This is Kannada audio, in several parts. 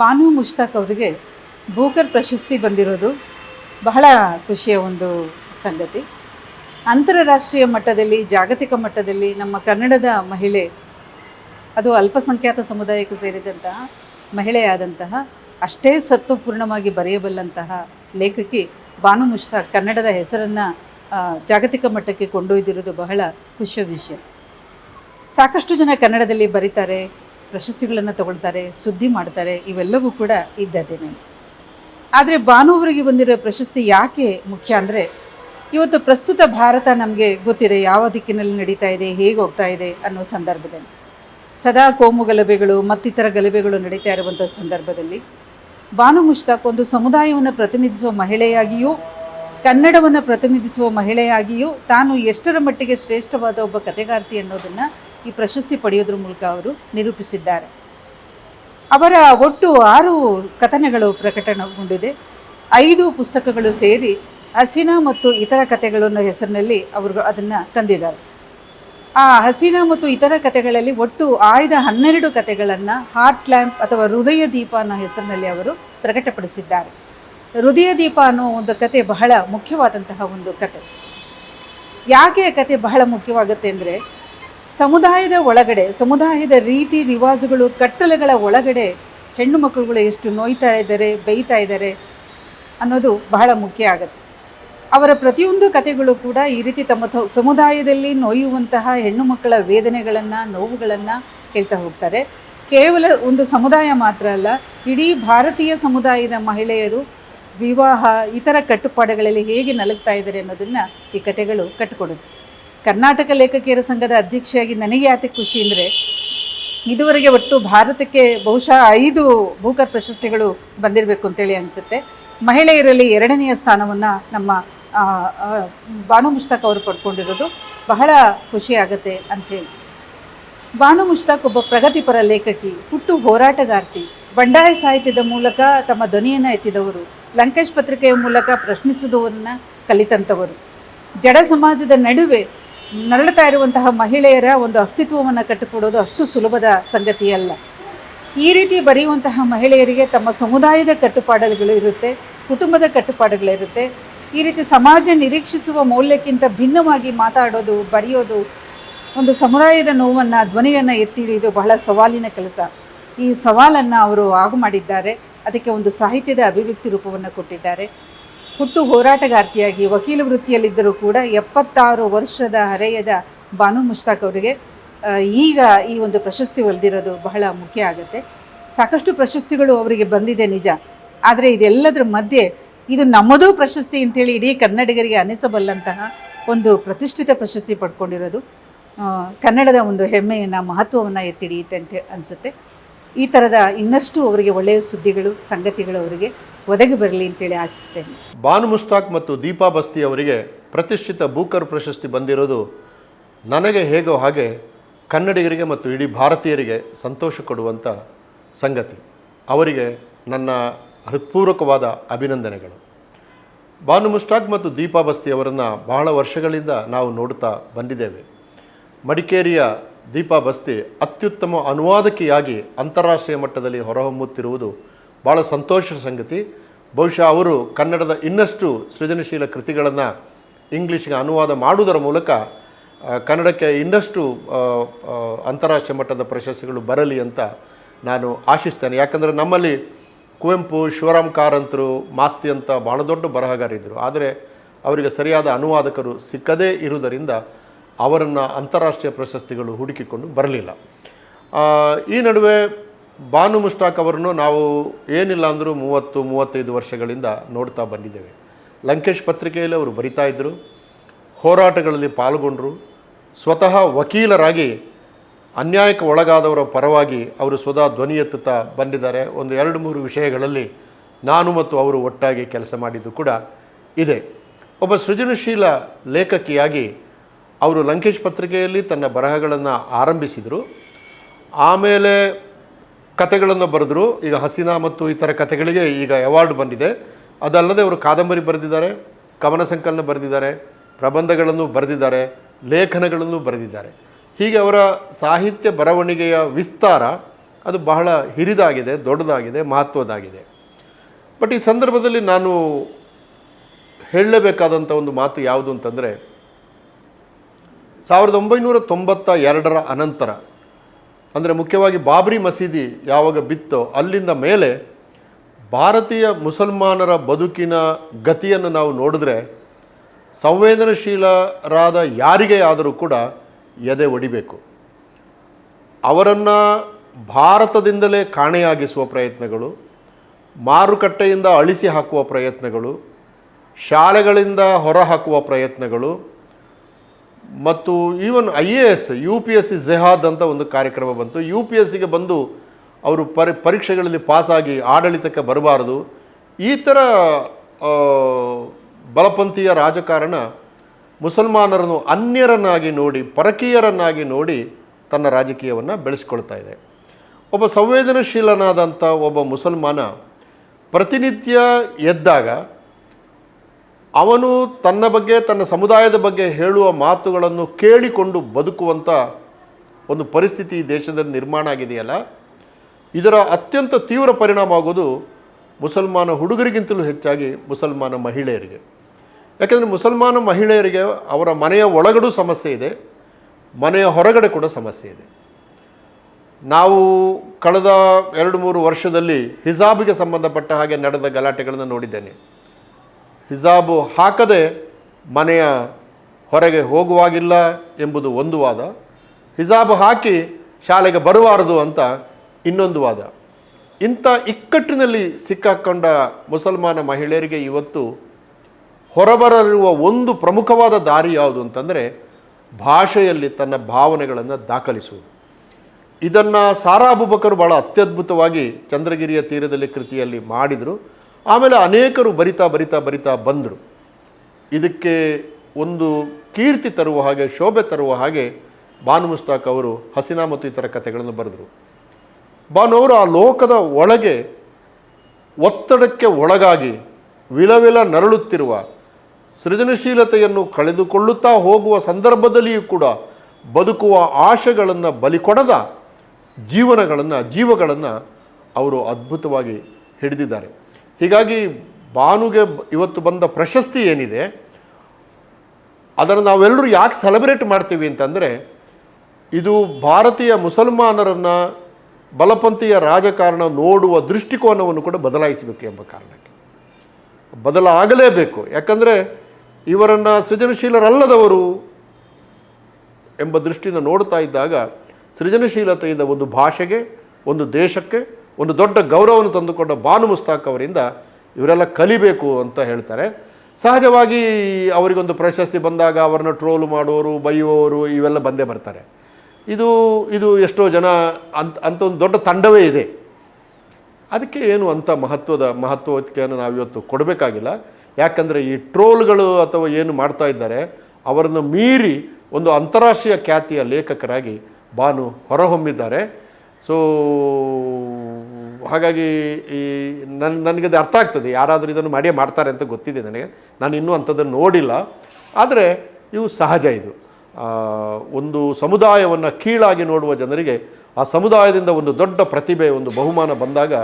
ಬಾನು ಮುಷ್ತಾಕ್ ಅವರಿಗೆ ಬೂಕರ್ ಪ್ರಶಸ್ತಿ ಬಂದಿರೋದು ಬಹಳ ಖುಷಿಯ ಒಂದು ಸಂಗತಿ. ಅಂತಾರಾಷ್ಟ್ರೀಯ ಮಟ್ಟದಲ್ಲಿ, ಜಾಗತಿಕ ಮಟ್ಟದಲ್ಲಿ ನಮ್ಮ ಕನ್ನಡದ ಮಹಿಳೆ, ಅದು ಅಲ್ಪಸಂಖ್ಯಾತ ಸಮುದಾಯಕ್ಕೆ ಸೇರಿದಂತಹ ಮಹಿಳೆಯಾದಂತಹ ಅಷ್ಟೇ ಸತ್ವಪೂರ್ಣವಾಗಿ ಬರೆಯಬಲ್ಲಂತಹ ಲೇಖಕಿ ಬಾನು ಮುಷ್ತಾಕ್ ಕನ್ನಡದ ಹೆಸರನ್ನು ಜಾಗತಿಕ ಮಟ್ಟಕ್ಕೆ ಕೊಂಡೊಯ್ದಿರೋದು ಬಹಳ ಖುಷಿಯ ವಿಷಯ. ಸಾಕಷ್ಟು ಜನ ಕನ್ನಡದಲ್ಲಿ ಬರೀತಾರೆ. ಪ್ರಶಸ್ತಿಗಳನ್ನು ತಗೊಳ್ತಾರೆ, ಸುದ್ದಿ ಮಾಡ್ತಾರೆ, ಇವೆಲ್ಲವೂ ಕೂಡ ಇದ್ದದ್ದೇನೆ ಆದರೆ ಭಾನು ಅವರಿಗೆ ಬಂದಿರೋ ಪ್ರಶಸ್ತಿ ಯಾಕೆ ಮುಖ್ಯ ಅಂದರೆ, ಇವತ್ತು ಪ್ರಸ್ತುತ ಭಾರತ ನಮಗೆ ಗೊತ್ತಿದೆ ಯಾವ ದಿಕ್ಕಿನಲ್ಲಿ ನಡೀತಾ ಇದೆ, ಹೇಗೆ ಹೋಗ್ತಾ ಇದೆ ಅನ್ನೋ ಸಂದರ್ಭದಲ್ಲಿ. ಸದಾ ಕೋಮು ಗಲಭೆಗಳು, ಮತ್ತಿತರ ಗಲಭೆಗಳು ನಡೀತಾ ಇರುವಂಥ ಸಂದರ್ಭದಲ್ಲಿ ಬಾನು ಮುಷ್ತಾಕ್ ಒಂದು ಸಮುದಾಯವನ್ನು ಪ್ರತಿನಿಧಿಸುವ ಮಹಿಳೆಯಾಗಿಯೂ, ಕನ್ನಡವನ್ನು ಪ್ರತಿನಿಧಿಸುವ ಮಹಿಳೆಯಾಗಿಯೂ ತಾನು ಎಷ್ಟರ ಮಟ್ಟಿಗೆ ಶ್ರೇಷ್ಠವಾದ ಒಬ್ಬ ಕಥೆಗಾರ್ತಿ ಅನ್ನೋದನ್ನು ಈ ಪ್ರಶಸ್ತಿ ಪಡೆಯೋದ್ರ ಮೂಲಕ ಅವರು ನಿರೂಪಿಸಿದ್ದಾರೆ. ಅವರ ಒಟ್ಟು ಆರು ಕಥನಗಳು ಪ್ರಕಟಗೊಂಡಿದೆ. ಐದು ಪುಸ್ತಕಗಳು ಸೇರಿ ಹಸೀನಾ ಮತ್ತು ಇತರ ಕಥೆಗಳನ್ನು ಹೆಸರಿನಲ್ಲಿ ಅವರು ಅದನ್ನು ತಂದಿದ್ದಾರೆ. ಆ ಹಸೀನಾ ಮತ್ತು ಇತರ ಕಥೆಗಳಲ್ಲಿ ಒಟ್ಟು ಆಯ್ದ ಹನ್ನೆರಡು ಕಥೆಗಳನ್ನು ಹಾರ್ಟ್ ಲ್ಯಾಂಪ್ ಅಥವಾ ಹೃದಯ ದೀಪ ಅನ್ನೋ ಹೆಸರಿನಲ್ಲಿ ಅವರು ಪ್ರಕಟಪಡಿಸಿದ್ದಾರೆ. ಹೃದಯ ದೀಪ ಅನ್ನೋ ಒಂದು ಕತೆ ಬಹಳ ಮುಖ್ಯವಾದಂತಹ ಒಂದು ಕತೆ. ಯಾಕೆ ಕತೆ ಬಹಳ ಮುಖ್ಯವಾಗುತ್ತೆ ಅಂದರೆ ಸಮುದಾಯದ ಒಳಗಡೆ, ಸಮುದಾಯದ ರೀತಿ ರಿವಾಜುಗಳು, ಕಟ್ಟಲೆಗಳ ಒಳಗಡೆ ಹೆಣ್ಣು ಮಕ್ಕಳುಗಳು ಎಷ್ಟು ನೋಯ್ತಾ ಇದ್ದಾರೆ ಬೈತಾ ಇದ್ದಾರೆ ಅನ್ನೋದು ಬಹಳ ಮುಖ್ಯ ಆಗುತ್ತೆ. ಅವರ ಪ್ರತಿಯೊಂದು ಕಥೆಗಳು ಕೂಡ ಈ ರೀತಿ ತಮ್ಮ ಸಮುದಾಯದಲ್ಲಿ ನೋಯುವಂತಹ ಹೆಣ್ಣು ಮಕ್ಕಳ ವೇದನೆಗಳನ್ನು, ನೋವುಗಳನ್ನು ಹೇಳ್ತಾ ಹೋಗ್ತಾರೆ. ಕೇವಲ ಒಂದು ಸಮುದಾಯ ಮಾತ್ರ ಅಲ್ಲ, ಇಡೀ ಭಾರತೀಯ ಸಮುದಾಯದ ಮಹಿಳೆಯರು ವಿವಾಹ, ಇತರ ಕಟ್ಟುಪಾಡುಗಳಲ್ಲಿ ಹೇಗೆ ನಲುಗ್ತಾ ಇದ್ದಾರೆ ಅನ್ನೋದನ್ನು ಈ ಕಥೆಗಳು ಕಟ್ಟಿಕೊಡುತ್ತೆ ಕರ್ನಾಟಕ ಲೇಖಕಿಯರ ಸಂಘದ ಅಧ್ಯಕ್ಷೆಯಾಗಿ ನನಗೆ ಯಾಕೆ ಖುಷಿ ಅಂದರೆ ಇದುವರೆಗೆ ಒಟ್ಟು ಭಾರತಕ್ಕೆ ಬಹುಶಃ ಐದು ಭೂಕರ್ ಪ್ರಶಸ್ತಿಗಳು ಬಂದಿರಬೇಕು ಅಂತೇಳಿ ಅನಿಸುತ್ತೆ. ಮಹಿಳೆಯರಲ್ಲಿ ಎರಡನೆಯ ಸ್ಥಾನವನ್ನು ನಮ್ಮ ಬಾನು ಮುಷ್ತಾಕ್ ಅವರು ಪಡ್ಕೊಂಡಿರೋದು. ಬಹಳ ಖುಷಿ ಆಗುತ್ತೆ ಅಂಥೇಳಿ ಬಾನು ಮುಷ್ತಾಕ್ ಒಬ್ಬ ಪ್ರಗತಿಪರ ಲೇಖಕಿ, ಹುಟ್ಟು ಹೋರಾಟಗಾರ್ತಿ, ಬಂಡಾಯ ಸಾಹಿತ್ಯದ ಮೂಲಕ ತಮ್ಮ ಧ್ವನಿಯನ್ನು ಎತ್ತಿದವರು, ಲಂಕೇಶ್ ಪತ್ರಿಕೆಯ ಮೂಲಕ ಪ್ರಶ್ನಿಸುವುದನ್ನು ಕಲಿತಂಥವರು ಜಡ ಸಮಾಜದ ನಡುವೆ ನರಳುತ್ತಾ ಇರುವಂತಹ ಮಹಿಳೆಯರ ಒಂದು ಅಸ್ತಿತ್ವವನ್ನು ಕಟ್ಟಿಕೊಡೋದು ಅಷ್ಟು ಸುಲಭದ ಸಂಗತಿಯಲ್ಲ ಈ ರೀತಿ ಬರೆಯುವಂತಹ ಮಹಿಳೆಯರಿಗೆ ತಮ್ಮ ಸಮುದಾಯದ ಕಟ್ಟುಪಾಡುಗಳು ಇರುತ್ತೆ, ಕುಟುಂಬದ ಕಟ್ಟುಪಾಡುಗಳಿರುತ್ತೆ ಈ ರೀತಿ ಸಮಾಜ ನಿರೀಕ್ಷಿಸುವ ಮೌಲ್ಯಕ್ಕಿಂತ ಭಿನ್ನವಾಗಿ ಮಾತಾಡೋದು, ಬರೆಯೋದು, ಒಂದು ಸಮುದಾಯದ ನೋವನ್ನು, ಧ್ವನಿಯನ್ನು ಎತ್ತಿ ಹಿಡಿಯೋದು ಬಹಳ ಸವಾಲಿನ ಕೆಲಸ. ಈ ಸವಾಲನ್ನು ಅವರು ಆಗು ಮಾಡಿದ್ದಾರೆ. ಅದಕ್ಕೆ ಒಂದು ಸಾಹಿತ್ಯದ ಅಭಿವ್ಯಕ್ತಿ ರೂಪವನ್ನು ಕೊಟ್ಟಿದ್ದಾರೆ. ಹುಟ್ಟು ಹೋರಾಟಗಾರ್ತಿಯಾಗಿ ವಕೀಲ ವೃತ್ತಿಯಲ್ಲಿದ್ದರೂ ಕೂಡ ಎಪ್ಪತ್ತಾರು ವರ್ಷದ ಹರೆಯದ ಬಾನು ಮುಷ್ತಾಕ್ ಅವರಿಗೆ ಈಗ ಈ ಒಂದು ಪ್ರಶಸ್ತಿ ಒಲಿದಿರೋದು ಬಹಳ ಮುಖ್ಯ ಆಗುತ್ತೆ. ಸಾಕಷ್ಟು ಪ್ರಶಸ್ತಿಗಳು ಅವರಿಗೆ ಬಂದಿದೆ ನಿಜ. ಆದರೆ ಇದೆಲ್ಲದರ ಮಧ್ಯೆ ಇದು ನಮ್ಮದೂ ಪ್ರಶಸ್ತಿ ಅಂತೇಳಿ ಇಡೀ ಕನ್ನಡಿಗರಿಗೆ ಅನಿಸಬಲ್ಲಂತಹ ಒಂದು ಪ್ರತಿಷ್ಠಿತ ಪ್ರಶಸ್ತಿ ಪಡ್ಕೊಂಡಿರೋದು. ಕನ್ನಡದ ಒಂದು ಹೆಮ್ಮೆಯನ್ನು, ಮಹತ್ವವನ್ನು ಎತ್ತಿಡಿಯುತ್ತೆ ಅಂತ ಅನಿಸುತ್ತೆ. ಈ ಥರದ ಇನ್ನಷ್ಟು ಅವರಿಗೆ ಒಳ್ಳೆಯ ಸುದ್ದಿಗಳು, ಸಂಗತಿಗಳು ಅವರಿಗೆ ಒದಗಿ ಬರಲಿ ಅಂತೇಳಿ ಆಶಿಸ್ತೇನೆ. ಬಾನು ಮುಸ್ತಾಕ್ ಮತ್ತು ದೀಪಾ ಬಸ್ತಿ ಅವರಿಗೆ ಪ್ರತಿಷ್ಠಿತ ಬೂಕರ್ ಪ್ರಶಸ್ತಿ ಬಂದಿರೋದು ನನಗೆ ಹೇಗೋ ಹಾಗೆ ಕನ್ನಡಿಗರಿಗೆ ಮತ್ತು ಇಡೀ ಭಾರತೀಯರಿಗೆ ಸಂತೋಷ ಕೊಡುವಂಥ ಸಂಗತಿ. ಅವರಿಗೆ ನನ್ನ ಹೃತ್ಪೂರ್ವಕವಾದ ಅಭಿನಂದನೆಗಳು. ಬಾನು ಮುಸ್ತಾಕ್ ಮತ್ತು ದೀಪಾ ಬಸ್ತಿ ಅವರನ್ನು ಬಹಳ ವರ್ಷಗಳಿಂದ ನಾವು ನೋಡುತ್ತಾ ಬಂದಿದ್ದೇವೆ. ಮಡಿಕೇರಿಯ ದೀಪಾ ಬಸ್ತಿ ಅತ್ಯುತ್ತಮ ಅನುವಾದಕಿಯಾಗಿ ಅಂತಾರಾಷ್ಟ್ರೀಯ ಮಟ್ಟದಲ್ಲಿ ಹೊರಹೊಮ್ಮುತ್ತಿರುವುದು ಭಾಳ ಸಂತೋಷದ ಸಂಗತಿ. ಬಹುಶಃ ಅವರು ಕನ್ನಡದ ಇನ್ನಷ್ಟು ಸೃಜನಶೀಲ ಕೃತಿಗಳನ್ನು ಇಂಗ್ಲೀಷ್ಗೆ ಅನುವಾದ ಮಾಡುವುದರ ಮೂಲಕ ಕನ್ನಡಕ್ಕೆ ಇನ್ನಷ್ಟು ಅಂತಾರಾಷ್ಟ್ರೀಯ ಮಟ್ಟದ ಪ್ರಶಸ್ತಿಗಳು ಬರಲಿ ಅಂತ ನಾನು ಆಶಿಸ್ತೇನೆ. ಯಾಕಂದರೆ ನಮ್ಮಲ್ಲಿ ಕುವೆಂಪು, ಶಿವರಾಮ್ ಕಾರಂತರು, ಮಾಸ್ತಿ ಅಂತ ಭಾಳ ದೊಡ್ಡ ಬರಹಗಾರಿದ್ದರು ಆದರೆ ಅವರಿಗೆ ಸರಿಯಾದ ಅನುವಾದಕರು ಸಿಕ್ಕದೇ ಇರುವುದರಿಂದ ಅವರನ್ನು ಅಂತಾರಾಷ್ಟ್ರೀಯ ಪ್ರಶಸ್ತಿಗಳು ಹುಡುಕಿಕೊಂಡು ಬರಲಿಲ್ಲ. ಈ ನಡುವೆ ಬಾನು ಮುಷ್ಟಾಕ್ ಅವರನ್ನು ನಾವು ಏನಿಲ್ಲ ಅಂದರೂ ಮೂವತ್ತು, ಮೂವತ್ತೈದು ವರ್ಷಗಳಿಂದ ನೋಡ್ತಾ ಬಂದಿದ್ದೇವೆ. ಲಂಕೇಶ್ ಪತ್ರಿಕೆಯಲ್ಲಿ ಅವರು ಬರಿತಾ ಇದ್ದರು ಹೋರಾಟಗಳಲ್ಲಿ ಪಾಲ್ಗೊಂಡರು. ಸ್ವತಃ ವಕೀಲರಾಗಿ ಅನ್ಯಾಯಕ್ಕೆ ಒಳಗಾದವರ ಪರವಾಗಿ ಅವರು ಸ್ವತಃ ಧ್ವನಿ ಎತ್ತುತ್ತಾ ಬಂದಿದ್ದಾರೆ. ಒಂದು ಎರಡು, ಮೂರು ವಿಷಯಗಳಲ್ಲಿ ನಾನು ಮತ್ತು ಅವರು ಒಟ್ಟಾಗಿ ಕೆಲಸ ಮಾಡಿದ್ದು ಕೂಡ ಇದೆ. ಒಬ್ಬ ಸೃಜನಶೀಲ ಲೇಖಕಿಯಾಗಿ ಅವರು ಲಂಕೇಶ್ ಪತ್ರಿಕೆಯಲ್ಲಿ ತನ್ನ ಬರಹಗಳನ್ನು ಆರಂಭಿಸಿದರು. ಆಮೇಲೆ ಕತೆಗಳನ್ನು ಬರೆದರು. ಈಗ ಹಸೀನಾ ಮತ್ತು ಇತರ ಕತೆಗಳಿಗೆ ಈಗ ಅವಾರ್ಡ್ ಬಂದಿದೆ. ಅದಲ್ಲದೆ ಅವರು ಕಾದಂಬರಿ ಬರೆದಿದ್ದಾರೆ ಕವನ ಸಂಕಲನ ಬರೆದಿದ್ದಾರೆ, ಪ್ರಬಂಧಗಳನ್ನು ಬರೆದಿದ್ದಾರೆ, ಲೇಖನಗಳನ್ನು ಬರೆದಿದ್ದಾರೆ. ಹೀಗೆ ಅವರ ಸಾಹಿತ್ಯ ಬರವಣಿಗೆಯ ವಿಸ್ತಾರ ಅದು ಬಹಳ ಹಿರಿದಾಗಿದೆ, ದೊಡ್ಡದಾಗಿದೆ, ಮಹತ್ವದಾಗಿದೆ. ಬಟ್ ಈ ಸಂದರ್ಭದಲ್ಲಿ ನಾನು ಹೇಳಲೇಬೇಕಾದಂಥ ಒಂದು ಮಾತು ಯಾವುದು ಅಂತಂದರೆ, ಸಾವಿರದ ಒಂಬೈನೂರ ತೊಂಬತ್ತ ಎರಡರ ಅನಂತರ ಅಂದರೆ ಮುಖ್ಯವಾಗಿ ಬಾಬ್ರಿ ಮಸೀದಿ ಯಾವಾಗ ಬಿತ್ತೋ ಅಲ್ಲಿಂದ ಮೇಲೆ ಭಾರತೀಯ ಮುಸಲ್ಮಾನರ ಬದುಕಿನ ಗತಿಯನ್ನು ನಾವು ನೋಡಿದ್ರೆ ಸಂವೇದನಶೀಲರಾದ ಯಾರಿಗೆ ಆದರೂ ಕೂಡ ಎದೆ ಒಡಿಬೇಕು. ಅವರನ್ನು ಭಾರತದಿಂದಲೇ ಕಾಣೆಯಾಗಿಸುವ ಪ್ರಯತ್ನಗಳು, ಮಾರುಕಟ್ಟೆಯಿಂದ ಅಳಿಸಿ ಹಾಕುವ ಪ್ರಯತ್ನಗಳು, ಶಾಲೆಗಳಿಂದ ಹೊರಹಾಕುವ ಪ್ರಯತ್ನಗಳು ಮತ್ತು even I A S U P S C jihad ಅಂತ ಒಂದು ಕಾರ್ಯಕ್ರಮ ಬಂತು. ಯು ಪಿ ಎಸ್ ಸಿಗೆ ಬಂದು ಅವರು ಪರಿ, ಪರೀಕ್ಷೆಗಳಲ್ಲಿ ಪಾಸಾಗಿ ಆಡಳಿತಕ್ಕೆ ಬರಬಾರದು. ಈ ಥರ ಬಲಪಂಥೀಯ ರಾಜಕಾರಣ ಮುಸಲ್ಮಾನರನ್ನು ಅನ್ಯರನ್ನಾಗಿ ನೋಡಿ, ಪರಕೀಯರನ್ನಾಗಿ ನೋಡಿ ತನ್ನ ರಾಜಕೀಯವನ್ನು ಬೆಳೆಸ್ಕೊಳ್ತಾ ಇದೆ. ಒಬ್ಬ ಸಂವೇದನಶೀಲನಾದಂಥ ಒಬ್ಬ ಮುಸಲ್ಮಾನ ಪ್ರತಿನಿತ್ಯ ಎದ್ದಾಗ ಅವನು ತನ್ನ ಬಗ್ಗೆ, ತನ್ನ ಸಮುದಾಯದ ಬಗ್ಗೆ ಹೇಳುವ ಮಾತುಗಳನ್ನು ಕೇಳಿಕೊಂಡು ಬದುಕುವಂಥ ಒಂದು ಪರಿಸ್ಥಿತಿ ದೇಶದಲ್ಲಿ ನಿರ್ಮಾಣ ಆಗಿದೆಯಲ್ಲ? ಇದರ ಅತ್ಯಂತ ತೀವ್ರ ಪರಿಣಾಮ ಆಗೋದು ಮುಸಲ್ಮಾನ ಹುಡುಗರಿಗಿಂತಲೂ ಹೆಚ್ಚಾಗಿ ಮುಸಲ್ಮಾನ ಮಹಿಳೆಯರಿಗೆ. ಯಾಕೆಂದರೆ ಮುಸಲ್ಮಾನ ಮಹಿಳೆಯರಿಗೆ ಅವರ ಮನೆಯ ಒಳಗಡೆ ಸಮಸ್ಯೆ ಇದೆ, ಮನೆಯ ಹೊರಗಡೆ ಕೂಡ ಸಮಸ್ಯೆ ಇದೆ. ನಾವು ಕಳೆದ ಎರಡು ಮೂರು ವರ್ಷದಲ್ಲಿ ಹಿಜಾಬಿಗೆ ಸಂಬಂಧಪಟ್ಟ ಹಾಗೆ ನಡೆದ ಗಲಾಟೆಗಳನ್ನು ನೋಡಿದ್ದೇನೆ. ಹಿಜಾಬು ಹಾಕದೆ ಮನೆಯ ಹೊರಗೆ ಹೋಗುವಾಗಿಲ್ಲ ಎಂಬುದು ಒಂದು ವಾದ. ಹಿಜಾಬು ಹಾಕಿ ಶಾಲೆಗೆ ಬರಬಾರದು ಅಂತ ಇನ್ನೊಂದು ವಾದ. ಇಂಥ ಇಕ್ಕಟ್ಟಿನಲ್ಲಿ ಸಿಕ್ಕಾಕ್ಕೊಂಡ ಮುಸಲ್ಮಾನ ಮಹಿಳೆಯರಿಗೆ ಇವತ್ತು ಹೊರಬರಲಿರುವ ಒಂದು ಪ್ರಮುಖವಾದ ದಾರಿ ಯಾವುದು ಅಂತಂದರೆ ಭಾಷೆಯಲ್ಲಿ ತನ್ನ ಭಾವನೆಗಳನ್ನು ದಾಖಲಿಸುವುದು. ಇದನ್ನು ಸಾರಾ ಅಬುಬಕರು ಭಾಳ ಅತ್ಯದ್ಭುತವಾಗಿ ಚಂದ್ರಗಿರಿಯ ತೀರದಲ್ಲಿ ಕೃತಿಯಲ್ಲಿ ಮಾಡಿದರು. ಆಮೇಲೆ ಅನೇಕರು ಬರಿತಾ ಬರಿತಾ ಬರಿತಾ ಬಂದರು. ಇದಕ್ಕೆ ಒಂದು ಕೀರ್ತಿ ತರುವ ಹಾಗೆ, ಶೋಭೆ ತರುವ ಹಾಗೆ ಬಾನು ಮುಸ್ತಾಕ್ ಅವರು ಹಸಿನಾ ಮತ್ತು ಇತರ ಕಥೆಗಳನ್ನು ಬರೆದರು. ಬಾನು ಅವರು ಆ ಲೋಕದ ಒಳಗೆ ಒತ್ತಡಕ್ಕೆ ಒಳಗಾಗಿ ವಿಲವಿಲ ನರಳುತ್ತಿರುವ ಸೃಜನಶೀಲತೆಯನ್ನು ಕಳೆದುಕೊಳ್ಳುತ್ತಾ ಹೋಗುವ ಸಂದರ್ಭದಲ್ಲಿಯೂ ಕೂಡ ಬದುಕುವ ಆಶೆಗಳನ್ನು ಬಲಿಕೊಡದ ಜೀವನಗಳನ್ನು, ಜೀವಗಳನ್ನು ಅವರು ಅದ್ಭುತವಾಗಿ ಹಿಡಿದಿದ್ದಾರೆ. ಹೀಗಾಗಿ ಬಾನುಗೆ ಇವತ್ತು ಬಂದ ಪ್ರಶಸ್ತಿ ಏನಿದೆ, ಅದನ್ನು ನಾವೆಲ್ಲರೂ ಯಾಕೆ ಸೆಲೆಬ್ರೇಟ್ ಮಾಡ್ತೀವಿ ಅಂತಂದರೆ, ಇದು ಭಾರತೀಯ ಮುಸಲ್ಮಾನರನ್ನು ಬಲಪಂಥೀಯ ರಾಜಕಾರಣ ನೋಡುವ ದೃಷ್ಟಿಕೋನವನ್ನು ಕೂಡ ಬದಲಾಯಿಸಬೇಕು ಎಂಬ ಕಾರಣಕ್ಕೆ. ಬದಲಾಗಲೇಬೇಕು. ಯಾಕಂದರೆ ಇವರನ್ನು ಸೃಜನಶೀಲರಲ್ಲದವರು ಎಂಬ ದೃಷ್ಟಿಯಿಂದ ನೋಡ್ತಾ ಇದ್ದಾಗ ಸೃಜನಶೀಲತೆಯಿಂದ ಒಂದು ಭಾಷೆಗೆ, ಒಂದು ದೇಶಕ್ಕೆ ಒಂದು ದೊಡ್ಡ ಗೌರವವನ್ನು ತಂದುಕೊಂಡ ಬಾನು ಮುಸ್ತಾಕ್ ಅವರಿಂದ ಇವರೆಲ್ಲ ಕಲಿಬೇಕು ಅಂತ ಹೇಳ್ತಾರೆ. ಸಹಜವಾಗಿ ಅವರಿಗೊಂದು ಪ್ರಶಸ್ತಿ ಬಂದಾಗ ಅವರನ್ನು ಟ್ರೋಲ್ ಮಾಡುವವರು ಬೈಯುವವರು ಇವೆಲ್ಲ ಬಂದೇ ಬರ್ತಾರೆ. ಇದು ಇದು ಎಷ್ಟೋ ಜನ ಅಂತ ಅಂತ ಒಂದು ದೊಡ್ಡ ತಂಡವೇ ಇದೆ. ಅದಕ್ಕೆ ಏನು ಅಂಥ ಮಹತ್ವದ, ಮಹತ್ವವನ್ನು ನಾವಿವತ್ತು ಕೊಡಬೇಕಾಗಿಲ್ಲ. ಯಾಕಂದರೆ ಈ ಟ್ರೋಲ್ಗಳು ಅಥವಾ ಏನು ಮಾಡ್ತಾ ಇದ್ದಾರೆ, ಅವರನ್ನು ಮೀರಿ ಒಂದು ಅಂತಾರಾಷ್ಟ್ರೀಯ ಖ್ಯಾತಿಯ ಲೇಖಕರಾಗಿ ಬಾನು ಹೊರಹೊಮ್ಮಿದ್ದಾರೆ. ಸೊ ಹಾಗಾಗಿ ಈ ನನ್ನ ನನಗದು ಅರ್ಥ ಆಗ್ತದೆ. ಯಾರಾದರೂ ಇದನ್ನು ಮಾಡಿಯೇ ಮಾಡ್ತಾರೆ ಅಂತ ಗೊತ್ತಿದೆ ನನಗೆ. ನಾನು ಇನ್ನೂ ಅಂಥದ್ದನ್ನು ನೋಡಿಲ್ಲ. ಆದರೆ ಇವು ಸಹಜ ಇದು. ಒಂದು ಸಮುದಾಯವನ್ನು ಕೀಳಾಗಿ ನೋಡುವ ಜನರಿಗೆ ಆ ಸಮುದಾಯದಿಂದ ಒಂದು ದೊಡ್ಡ ಪ್ರತಿಭೆ, ಒಂದು ಬಹುಮಾನ ಬಂದಾಗ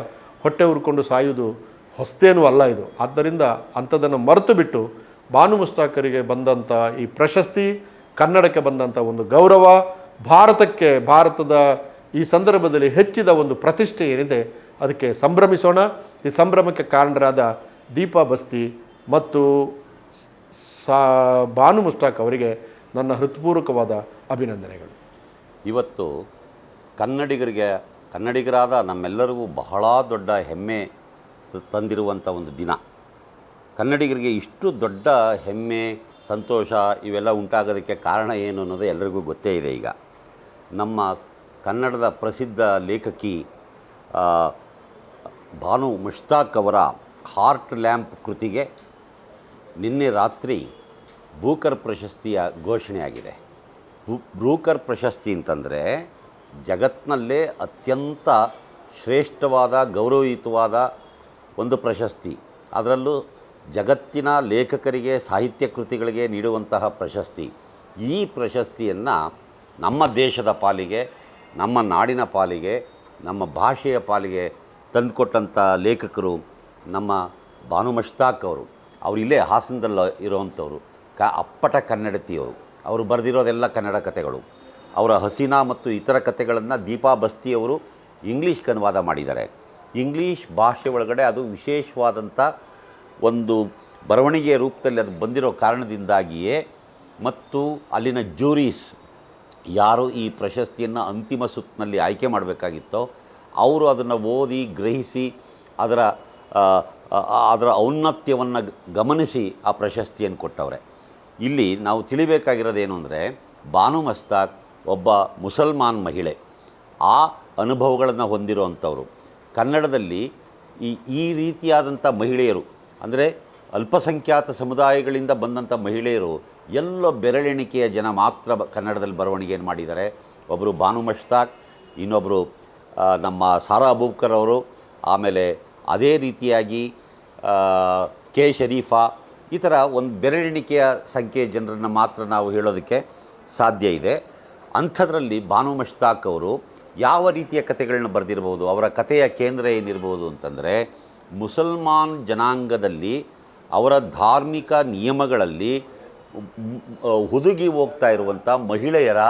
ಹೊಟ್ಟೆ ಉರ್ಕೊಂಡು ಸಾಯುವುದು ಹೊಸ್ತೇನೂ ಅಲ್ಲ ಇದು. ಆದ್ದರಿಂದ ಅಂಥದ್ದನ್ನು ಮರೆತು ಬಿಟ್ಟು ಬಾನು ಮುಸ್ತಾಕರಿಗೆ ಬಂದಂಥ ಈ ಪ್ರಶಸ್ತಿ, ಕನ್ನಡಕ್ಕೆ ಬಂದಂಥ ಒಂದು ಗೌರವ, ಭಾರತಕ್ಕೆ, ಭಾರತದ ಈ ಸಂದರ್ಭದಲ್ಲಿ ಹೆಚ್ಚಿದ ಒಂದು ಪ್ರತಿಷ್ಠೆ ಏನಿದೆ ಅದಕ್ಕೆ ಸಂಭ್ರಮಿಸೋಣ. ಈ ಸಂಭ್ರಮಕ್ಕೆ ಕಾರಣರಾದ ದೀಪಾ ಬಸ್ತಿ ಮತ್ತು ಸಾ ಬಾನು ಮುಸ್ತಾಕ್ ಅವರಿಗೆ ನನ್ನ ಹೃತ್ಪೂರ್ವಕವಾದ ಅಭಿನಂದನೆಗಳು. ಇವತ್ತು ಕನ್ನಡಿಗರಿಗೆ, ಕನ್ನಡಿಗರಾದ ನಮ್ಮೆಲ್ಲರಿಗೂ ಬಹಳ ದೊಡ್ಡ ಹೆಮ್ಮೆ ತಂದಿರುವಂಥ ಒಂದು ದಿನ. ಕನ್ನಡಿಗರಿಗೆ ಇಷ್ಟು ದೊಡ್ಡ ಹೆಮ್ಮೆ, ಸಂತೋಷ ಇವೆಲ್ಲ ಉಂಟಾಗೋದಕ್ಕೆ ಕಾರಣ ಏನು ಅನ್ನೋದು ಎಲ್ಲರಿಗೂ ಗೊತ್ತೇ ಇದೆ ಈಗ. ನಮ್ಮ ಕನ್ನಡದ ಪ್ರಸಿದ್ಧ ಲೇಖಕಿ ಭಾನು ಮುಷ್ತಾಕ್ ಅವರ ಹಾರ್ಟ್ ಲ್ಯಾಂಪ್ ಕೃತಿಗೆ ನಿನ್ನೆ ರಾತ್ರಿ ಬೂಕರ್ ಪ್ರಶಸ್ತಿಯ ಘೋಷಣೆಯಾಗಿದೆ. ಬ್ರೂಕರ್ ಪ್ರಶಸ್ತಿ ಅಂತಂದರೆ ಜಗತ್ತಿನಲ್ಲೇ ಅತ್ಯಂತ ಶ್ರೇಷ್ಠವಾದ, ಗೌರವಯುತವಾದ ಒಂದು ಪ್ರಶಸ್ತಿ. ಅದರಲ್ಲೂ ಜಗತ್ತಿನ ಲೇಖಕರಿಗೆ, ಸಾಹಿತ್ಯ ಕೃತಿಗಳಿಗೆ ನೀಡುವಂತಹ ಪ್ರಶಸ್ತಿ. ಈ ಪ್ರಶಸ್ತಿಯನ್ನು ನಮ್ಮ ದೇಶದ ಪಾಲಿಗೆ, ನಮ್ಮ ನಾಡಿನ ಪಾಲಿಗೆ, ನಮ್ಮ ಭಾಷೆಯ ಪಾಲಿಗೆ ತಂದುಕೊಟ್ಟಂಥ ಲೇಖಕರು ನಮ್ಮ ಭಾನು ಮಶ್ತಾಕ್ ಅವರು. ಅವರು ಇಲ್ಲೇ ಹಾಸನದಲ್ಲಿ ಇರುವಂಥವ್ರು. ಕ ಅಪ್ಪಟ ಕನ್ನಡತಿಯವರು. ಅವರು ಬರೆದಿರೋದೆಲ್ಲ ಕನ್ನಡ ಕಥೆಗಳು ಅವರ ಹಸೀನಾ ಮತ್ತು ಇತರ ಕಥೆಗಳನ್ನು ದೀಪಾ ಬಸ್ತಿಯವರು ಇಂಗ್ಲೀಷ್ಗೆ ಅನುವಾದ ಮಾಡಿದ್ದಾರೆ. ಇಂಗ್ಲೀಷ್ ಭಾಷೆ ಒಳಗಡೆ ಅದು ವಿಶೇಷವಾದಂಥ ಒಂದು ಬರವಣಿಗೆಯ ರೂಪದಲ್ಲಿ ಅದು ಬಂದಿರೋ ಕಾರಣದಿಂದಾಗಿಯೇ ಮತ್ತು ಅಲ್ಲಿನ ಜೂರೀಸ್ ಯಾರು ಈ ಪ್ರಶಸ್ತಿಯನ್ನು ಅಂತಿಮ ಸುತ್ತಿನಲ್ಲಿ ಆಯ್ಕೆ ಮಾಡಬೇಕಾಗಿತ್ತೋ ಅವರು ಅದನ್ನು ಓದಿ, ಗ್ರಹಿಸಿ, ಅದರ ಅದರ ಔನ್ನತ್ಯವನ್ನು ಗಮನಿಸಿ ಆ ಪ್ರಶಸ್ತಿಯನ್ನು ಕೊಟ್ಟವರೆ. ಇಲ್ಲಿ ನಾವು ತಿಳಿಬೇಕಾಗಿರೋದೇನು ಅಂದರೆ, ಬಾನು ಮಸ್ತಾಕ್ ಒಬ್ಬ ಮುಸಲ್ಮಾನ್ ಮಹಿಳೆ. ಆ ಅನುಭವಗಳನ್ನು ಹೊಂದಿರುವಂಥವರು ಕನ್ನಡದಲ್ಲಿ ಈ ಈ ರೀತಿಯಾದಂಥ ಮಹಿಳೆಯರು, ಅಂದರೆ ಅಲ್ಪಸಂಖ್ಯಾತ ಸಮುದಾಯಗಳಿಂದ ಬಂದಂಥ ಮಹಿಳೆಯರು, ಎಲ್ಲ ಬೆರಳೆಣಿಕೆಯ ಜನ ಮಾತ್ರ ಕನ್ನಡದಲ್ಲಿ ಬರವಣಿಗೆಯನ್ನು ಮಾಡಿದ್ದಾರೆ. ಒಬ್ಬರು ಬಾನು ಮಸ್ತಾಕ್ ಇನ್ನೊಬ್ಬರು ನಮ್ಮ ಸಾರಾ ಅಬೂಬ್ಕರ್ ಅವರು, ಆಮೇಲೆ ಅದೇ ರೀತಿಯಾಗಿ ಕೆ ಶರೀಫಾ, ಈ ಥರ ಒಂದು ಬೆರಳೆಣಿಕೆಯ ಸಂಖ್ಯೆಯ ಜನರನ್ನು ಮಾತ್ರ ನಾವು ಹೇಳೋದಕ್ಕೆ ಸಾಧ್ಯ ಇದೆ. ಅಂಥದ್ರಲ್ಲಿ ಭಾನು ಮಶ್ತಾಕ್ ಅವರು ಯಾವ ರೀತಿಯ ಕಥೆಗಳನ್ನ ಬರೆದಿರಬಹುದು ಅವರ ಕಥೆಯ ಕೇಂದ್ರ ಏನಿರ್ಬೋದು ಅಂತಂದರೆ, ಮುಸಲ್ಮಾನ್ ಜನಾಂಗದಲ್ಲಿ ಅವರ ಧಾರ್ಮಿಕ ನಿಯಮಗಳಲ್ಲಿ ಹುದುಗಿ ಹೋಗ್ತಾ ಇರುವಂಥ ಮಹಿಳೆಯರ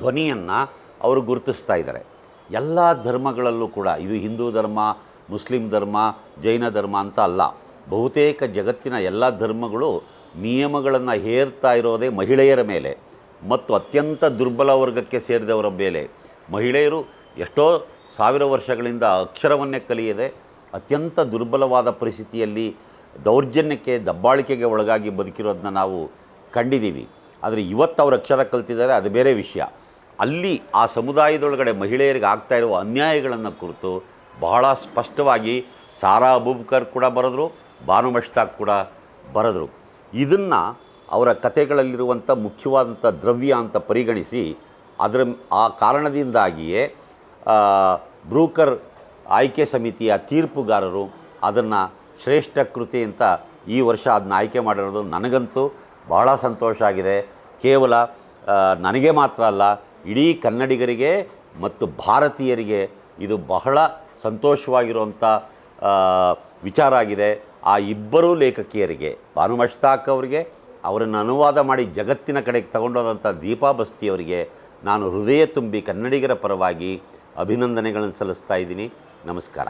ಧ್ವನಿಯನ್ನು ಅವರು ಗುರುತಿಸ್ತಾ ಇದ್ದಾರೆ. ಎಲ್ಲ ಧರ್ಮಗಳಲ್ಲೂ ಕೂಡ, ಇದು ಹಿಂದೂ ಧರ್ಮ, ಮುಸ್ಲಿಂ ಧರ್ಮ, ಜೈನ ಧರ್ಮ ಅಂತ ಅಲ್ಲ. ಬಹುತೇಕ ಜಗತ್ತಿನ ಎಲ್ಲ ಧರ್ಮಗಳು ನಿಯಮಗಳನ್ನು ಹೇರ್ತಾ ಇರೋದೇ ಮಹಿಳೆಯರ ಮೇಲೆ ಮತ್ತು ಅತ್ಯಂತ ದುರ್ಬಲ ವರ್ಗಕ್ಕೆ ಸೇರಿದವರ ಮೇಲೆ. ಮಹಿಳೆಯರು ಎಷ್ಟೋ ಸಾವಿರ ವರ್ಷಗಳಿಂದ ಅಕ್ಷರವನ್ನೇ ಕಲಿಯದೆ ಅತ್ಯಂತ ದುರ್ಬಲವಾದ ಪರಿಸ್ಥಿತಿಯಲ್ಲಿ ದೌರ್ಜನ್ಯಕ್ಕೆ, ದಬ್ಬಾಳಿಕೆಗೆ ಒಳಗಾಗಿ ಬದುಕಿರೋದನ್ನ ನಾವು ಕಂಡಿದ್ದೀವಿ. ಆದರೆ ಇವತ್ತು ಅವರು ಅಕ್ಷರ ಕಲ್ತಿದ್ದಾರೆ, ಅದು ಬೇರೆ ವಿಷಯ. ಅಲ್ಲಿ ಆ ಸಮುದಾಯದೊಳಗಡೆ ಮಹಿಳೆಯರಿಗೆ ಆಗ್ತಾ ಇರುವ ಅನ್ಯಾಯಗಳನ್ನು ಕುರಿತು ಬಹಳ ಸ್ಪಷ್ಟವಾಗಿ ಸಾರಾ ಅಬೂಬ್ಕರ್ ಕೂಡ ಬರೆದ್ರು ಬಾನು ಮಷ್ತಾಕ್ ಕೂಡ ಬರೆದ್ರು. ಇದನ್ನು ಅವರ ಕಥೆಗಳಲ್ಲಿರುವಂಥ ಮುಖ್ಯವಾದಂಥ ದ್ರವ್ಯ ಅಂತ ಪರಿಗಣಿಸಿ ಅದರ ಆ ಕಾರಣದಿಂದಾಗಿಯೇ ಬ್ರೂಕರ್ ಆಯ್ಕೆ ಸಮಿತಿಯ ತೀರ್ಪುಗಾರರು ಅದನ್ನು ಶ್ರೇಷ್ಠ ಕೃತಿ ಅಂತ ಈ ವರ್ಷ ಅದನ್ನ ಆಯ್ಕೆ ಮಾಡಿರೋದು ನನಗಂತೂ ಬಹಳ ಸಂತೋಷ ಆಗಿದೆ. ಕೇವಲ ನನಗೆ ಮಾತ್ರ ಅಲ್ಲ ಇಡೀ ಕನ್ನಡಿಗರಿಗೆ ಮತ್ತು ಭಾರತೀಯರಿಗೆ ಇದು ಬಹಳ ಸಂತೋಷವಾಗಿರುವಂಥ ವಿಚಾರ ಆಗಿದೆ. ಆ ಇಬ್ಬರೂ ಲೇಖಕಿಯರಿಗೆ, ಭಾನು ಮಷ್ತಾಕ್ ಅವರಿಗೆ, ಅವರನ್ನು ಅನುವಾದ ಮಾಡಿ ಜಗತ್ತಿನ ಕಡೆಗೆ ತಗೊಂಡೋದಂಥ ದೀಪಾ ಬಸ್ತಿಯವರಿಗೆ ನಾನು ಹೃದಯ ತುಂಬಿ ಕನ್ನಡಿಗರ ಪರವಾಗಿ ಅಭಿನಂದನೆಗಳನ್ನು ಸಲ್ಲಿಸ್ತಾ ಇದ್ದೀನಿ. ನಮಸ್ಕಾರ.